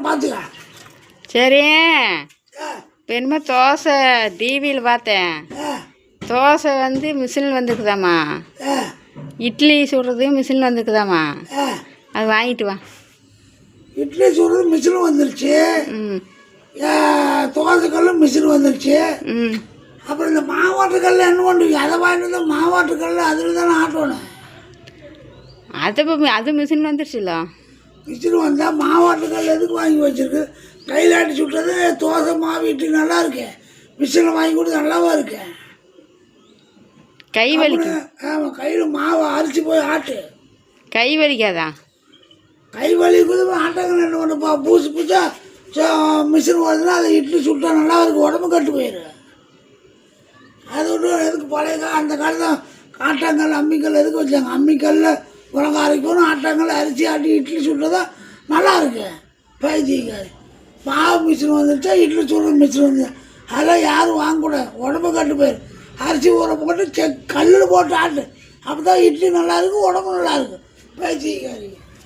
அப்புறம் பார்த்துக்க சரி. என்னமோ தோசை டிவியில் பார்த்தேன். தோசை வந்து மிஷினில் வந்துருக்குதாம்மா. இட்லி சுடுறது மிஷினில் வந்துருக்குதாம்மா. அது வாங்கிட்டு வா. இட்லி சுடுறது மிஷின் வந்துருச்சு. தோசைக்கல்லும் மிஷின் வந்துருச்சு. ம். அப்புறம் இந்த மாவாட்டுக்கல்ல என்ன பண்ணுவீங்க? அதை வாங்கிட்டு வந்து மாவாட்டுக்கல்ல அதில் தானே ஆட்டணும். அது இப்போ அது மிஷின் வந்துருச்சுல்ல. மிஷின் வந்தால் மாவாட்டுக்கல் எதுக்கு வாங்கி வச்சிருக்கு? கையில் ஆட்டி சுட்டது தோசை மாவு இட்லி நல்லா இருக்கு. மிஷினில் வாங்கி கொடுத்து நல்லாவா இருக்கு? கை வலிக்கும் ஆமாம் கையில் மாவை அரிச்சு போய் ஆட்டு. கை வலிக்காதா? கை வலி குது ஆட்டங்கள் என்ன பண்ணுப்பா பூசு பூச்சா மிஷின் வருதுன்னா அதை இட்லி சுட்டா நல்லா இருக்கு உடம்பு கட்டு போயிரு அது விட்டு எதுக்கு பழைய அந்த காலத்தில் ஆட்டாங்கல் அம்மிக்கல் எதுக்கு வச்சாங்க? அம்மிக்கல்ல உலக அரைக்கணும் ஆட்டாங்கல் அரிசி ஆட்டி இட்லி சுட்டதா நல்லா இருக்கு. பைத்தியக்காரி. மாவு மிஷின் வந்துருச்சா இட்லி சுடுற மிஷின் வந்து அதெல்லாம் யாரும் வாங்கக்கூடாது உடம்பு கட்டு போயிரு. அரிசி ஊற போட்டு செக் கல்லில் போட்டு ஆட்டு. அப்போ தான் இட்லி நல்லா இருக்கு உடம்பு நல்லா இருக்கு. பைத்தியக்காரி.